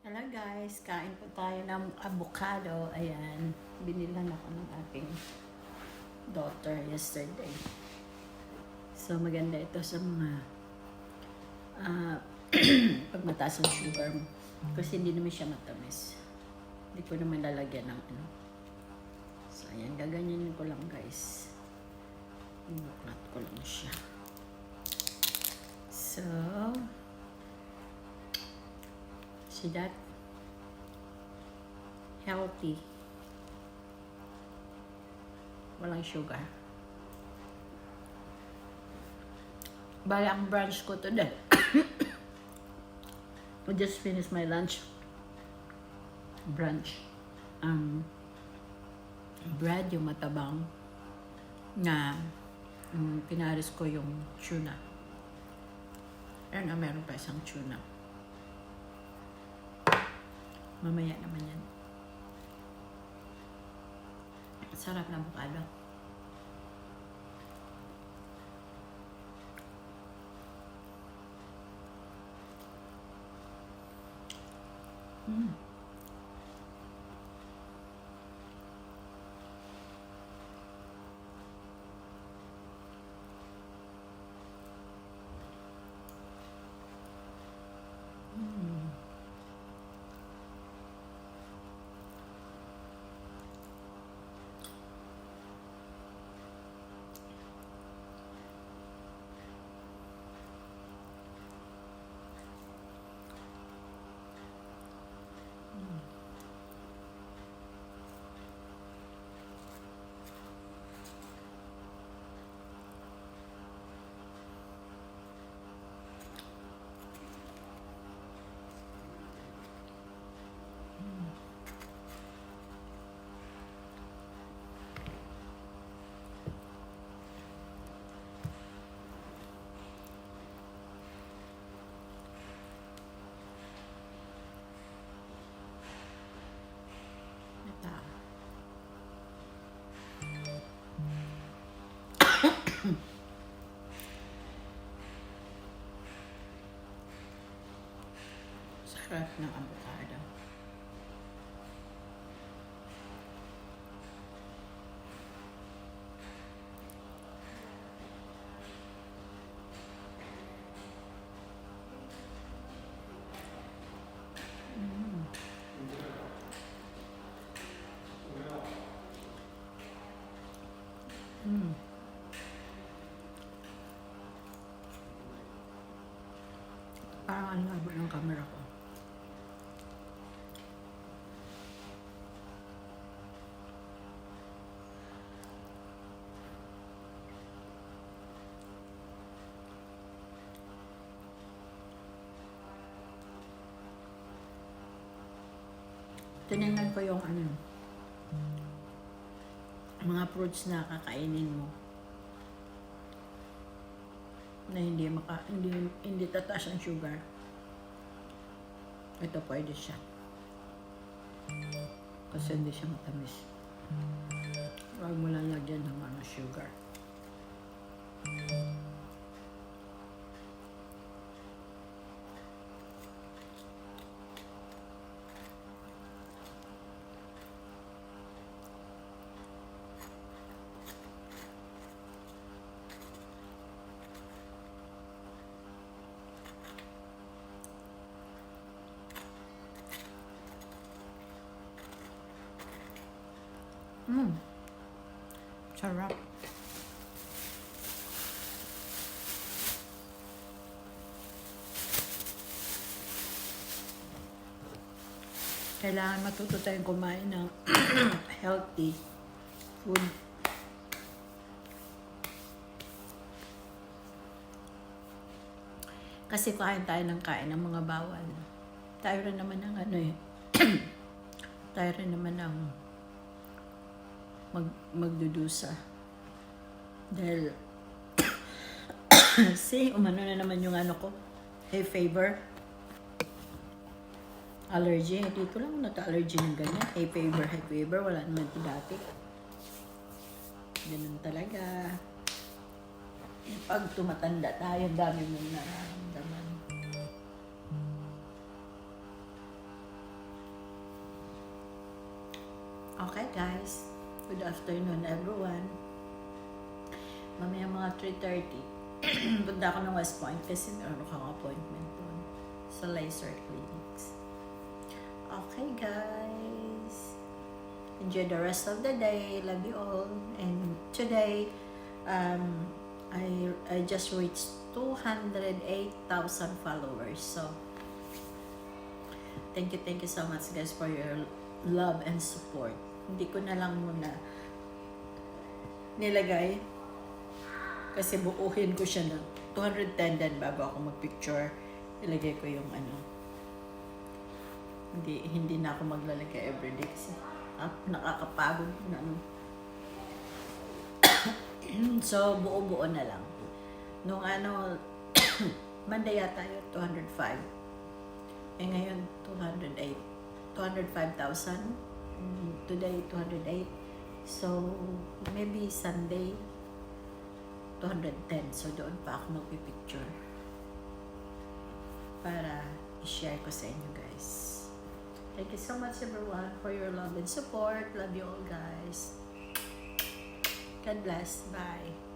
Hello guys, kain po tayo ng avocado. Ayan, binilan ako ng aking daughter yesterday. So maganda ito sa mga ah, pag mataas ang sugar mo. Kasi hindi naman siya matamis. Hindi ko naman lalagyan ng ano. So ayan, gaganyanin ko lang guys. Ibuklat ko lang siya. So, See that? Healthy. Walang sugar. Bali, ang brunch ko today. I just finished my lunch. Brunch. Um, bread, yung matabang. Na um, pinaris ko yung tuna. Ayun, ah, meron pa isang tuna. Mamaya naman yan. Sarap na avocado. Mm. Mm. Ito. Sarap ng avocado. Mm. Parang ang labo ng camera ko. Tinignan ko yung ano, mga fruits na kakainin mo na hindi maka hindi hindi tataas ang sugar. Ito pwede siya. Kasi hindi siya matamis. Huwag mo lang lagyan ng ano, sugar. Mm. Sarap. Kailangan matuto tayong kumain ng healthy food. Kasi kain tayo ng kain ng mga bawal. Tayo rin naman ng ano eh. tayo rin naman ng mag, magdudusa. Dahil, see, umano na naman yung ano ko, hay favor. Allergy, dito lang nagka-allergy ng ganyan. Hay favor, hay favor, wala naman antibiotic. Ganun talaga. Pag tumatanda tayo, dami mong nararamdaman. Okay, guys good afternoon everyone. Mamaya mga 3.30, punta ako ng West Point kasi meron akong appointment doon sa laser clinics. Okay guys, enjoy the rest of the day. Love you all. And today, um, I, I just reached 208,000 followers. So, thank you, thank you so much guys for your love and support. Hindi ko na lang muna nilagay kasi buuhin ko siya ng 210 din bago ako magpicture. Ilagay ko yung ano. Hindi hindi na ako maglalagay everyday kasi ah, nakakapagod na ano. so buo-buo na lang. Nung ano Monday yata yun, 205. Eh ngayon, 208. 205,000. Today, 208. So, maybe Sunday, 210. So, doon pa ako magpipicture. Para i-share ko sa inyo, guys. Thank you so much, everyone, for your love and support. Love you all, guys. God bless. Bye.